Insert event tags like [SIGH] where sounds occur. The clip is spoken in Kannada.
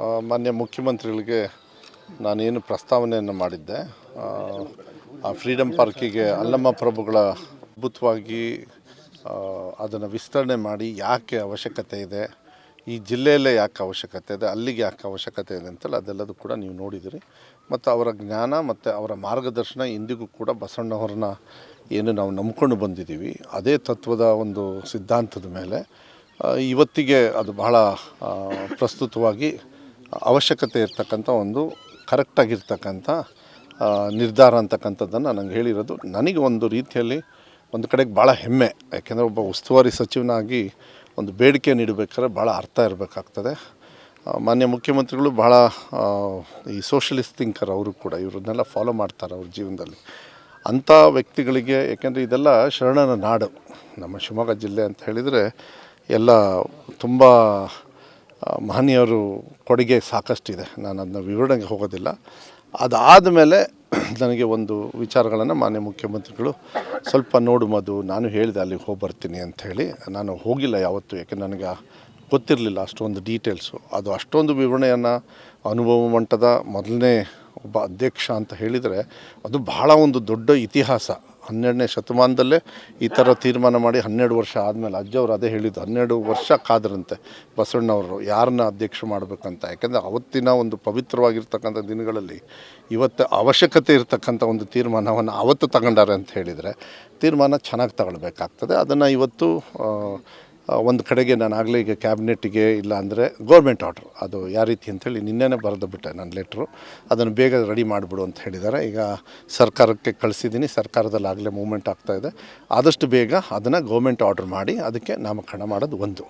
ಮಾನ್ಯ ಮುಖ್ಯಮಂತ್ರಿಗಳಿಗೆ ನಾನೇನು ಪ್ರಸ್ತಾವನೆಯನ್ನು ಮಾಡಿದ್ದೆ. ಆ, ಫ್ರೀಡಮ್ ಪಾರ್ಕಿಗೆ ಅಲ್ಲಮ್ಮ ಪ್ರಭುಗಳ ಅದ್ಭುತವಾಗಿ ಅದನ್ನು ವಿಸ್ತರಣೆ ಮಾಡಿ ಯಾಕೆ ಅವಶ್ಯಕತೆ ಇದೆ ಈ ಜಿಲ್ಲೆಯಲ್ಲೇ ಯಾಕೆ ಅವಶ್ಯಕತೆ ಇದೆ ಅಲ್ಲಿಗೆ ಯಾಕೆ ಅವಶ್ಯಕತೆ ಇದೆ ಅಂತಲ್ಲ ಅದೆಲ್ಲದೂ ಕೂಡ ನೀವು ನೋಡಿದಿರಿ. ಮತ್ತು ಅವರ ಜ್ಞಾನ ಮತ್ತು ಅವರ ಮಾರ್ಗದರ್ಶನ ಇಂದಿಗೂ ಕೂಡ ಬಸವಣ್ಣವ್ರನ್ನ ಏನು ನಾವು ನಂಬ್ಕೊಂಡು ಬಂದಿದ್ದೀವಿ. ಅದೇ ತತ್ವದ ಒಂದು ಸಿದ್ಧಾಂತದ ಮೇಲೆ ಇವತ್ತಿಗೆ ಅದು ಬಹಳ ಪ್ರಸ್ತುತವಾಗಿ ಅವಶ್ಯಕತೆ ಇರ್ತಕ್ಕಂಥ ಒಂದು ಕರೆಕ್ಟಾಗಿರ್ತಕ್ಕಂಥ ನಿರ್ಧಾರ ಅಂತಕ್ಕಂಥದ್ದನ್ನು ನಂಗೆ ಹೇಳಿರೋದು. ನನಗೆ ಒಂದು ರೀತಿಯಲ್ಲಿ ಒಂದು ಕಡೆಗೆ ಭಾಳ ಹೆಮ್ಮೆ. ಯಾಕೆಂದರೆ ಒಬ್ಬ ಉಸ್ತುವಾರಿ ಸಚಿವನಾಗಿ ಒಂದು ಬೇಡಿಕೆ ನೀಡಬೇಕಾದ್ರೆ ಭಾಳ ಅರ್ಥ ಇರಬೇಕಾಗ್ತದೆ. ಮಾನ್ಯ ಮುಖ್ಯಮಂತ್ರಿಗಳು ಭಾಳ ಈ ಸೋಷಲಿಸ್ಟ್ ಥಿಂಕರ್ ಅವರು ಕೂಡ ಇವ್ರನ್ನೆಲ್ಲ ಫಾಲೋ ಮಾಡ್ತಾರೆ ಅವ್ರ ಜೀವನದಲ್ಲಿ. ಅಂಥ ವ್ಯಕ್ತಿಗಳಿಗೆ, ಯಾಕೆಂದರೆ ಇದೆಲ್ಲ ಶರಣನ ನಾಡು. ನಮ್ಮ ಶಿವಮೊಗ್ಗ ಜಿಲ್ಲೆ ಅಂತ ಹೇಳಿದರೆ ಎಲ್ಲ ತುಂಬ ಮಹನೀಯರು ಕೊಡುಗೆ ಸಾಕಷ್ಟಿದೆ. ನಾನು ಅದನ್ನ ವಿವರಣೆಗೆ ಹೋಗೋದಿಲ್ಲ. ಅದಾದ ಮೇಲೆ [CLEARS THROAT] ನನಗೆ ಒಂದು ವಿಚಾರಗಳನ್ನು ಮಾನ್ಯ ಮುಖ್ಯಮಂತ್ರಿಗಳು ಸ್ವಲ್ಪ ನೋಡು ಮದು ನಾನು ಹೇಳಿದೆ ಅಲ್ಲಿಗೆ ಹೋಗಿ ಬರ್ತೀನಿ ಅಂತ ಹೇಳಿ. ನಾನು ಹೋಗಿಲ್ಲ ಯಾವತ್ತೂ, ಯಾಕೆ ನನಗೆ ಗೊತ್ತಿರಲಿಲ್ಲ ಅಷ್ಟೊಂದು ಡೀಟೇಲ್ಸು ಅದು ಅಷ್ಟೊಂದು ವಿವರಣೆಯನ್ನು ಅನುಭವ ಮಂಟದ ಮೊದಲನೇ ಒಬ್ಬ ಅಧ್ಯಕ್ಷ ಅಂತ ಹೇಳಿದರೆ ಅದು ಬಹಳ ಒಂದು ದೊಡ್ಡ ಇತಿಹಾಸ. ಹನ್ನೆರಡನೇ ಶತಮಾನದಲ್ಲೇ ಈ ಥರ ತೀರ್ಮಾನ ಮಾಡಿ ಹನ್ನೆರಡು ವರ್ಷ ಆದಮೇಲೆ ಅಜ್ಜವ್ರು ಅದೇ ಹೇಳಿದ್ದು, ಹನ್ನೆರಡು ವರ್ಷ ಕಾದ್ರಂತೆ ಬಸವಣ್ಣವರು ಯಾರನ್ನ ಅಧ್ಯಕ್ಷ ಮಾಡಬೇಕಂತ. ಯಾಕೆಂದರೆ ಅವತ್ತಿನ ಒಂದು ಪವಿತ್ರವಾಗಿರ್ತಕ್ಕಂಥ ದಿನಗಳಲ್ಲಿ ಇವತ್ತು ಅವಶ್ಯಕತೆ ಇರತಕ್ಕಂಥ ಒಂದು ತೀರ್ಮಾನವನ್ನು ಅವತ್ತು ತಗೊಂಡಾರೆ ಅಂತ ಹೇಳಿದರೆ ತೀರ್ಮಾನ ಚೆನ್ನಾಗಿ ತಗೊಳ್ಬೇಕಾಗ್ತದೆ. ಅದನ್ನು ಇವತ್ತು ಒಂದು ಕಡೆಗೆ ನಾನು ಆಗಲೇ ಈಗ ಕ್ಯಾಬಿನೆಟ್ಟಿಗೆ ಇಲ್ಲ ಅಂದರೆ ಗೌರ್ಮೆಂಟ್ ಆರ್ಡ್ರ್ ಅದು ಯಾವ ರೀತಿ ಅಂತೇಳಿ ನಿನ್ನೆನೇ ಬರೆದು ಬಿಟ್ಟೆ ನನ್ನ ಲೆಟ್ರು ಅದನ್ನು ಬೇಗ ರೆಡಿ ಮಾಡಿಬಿಡು ಅಂತ ಹೇಳಿದ್ದಾರೆ ಈಗ ಸರ್ಕಾರಕ್ಕೆ ಕಳಿಸಿದ್ದೀನಿ ಸರ್ಕಾರದಲ್ಲಿ ಆಗಲೇ ಮೂವ್ಮೆಂಟ್ ಆಗ್ತಾಯಿದೆ ಆದಷ್ಟು ಬೇಗ ಅದನ್ನು ಗೌರ್ಮೆಂಟ್ ಆರ್ಡ್ರ್ ಮಾಡಿ ಅದಕ್ಕೆ ನಾಮಕರಣ ಮಾಡೋದು ಒಂದು.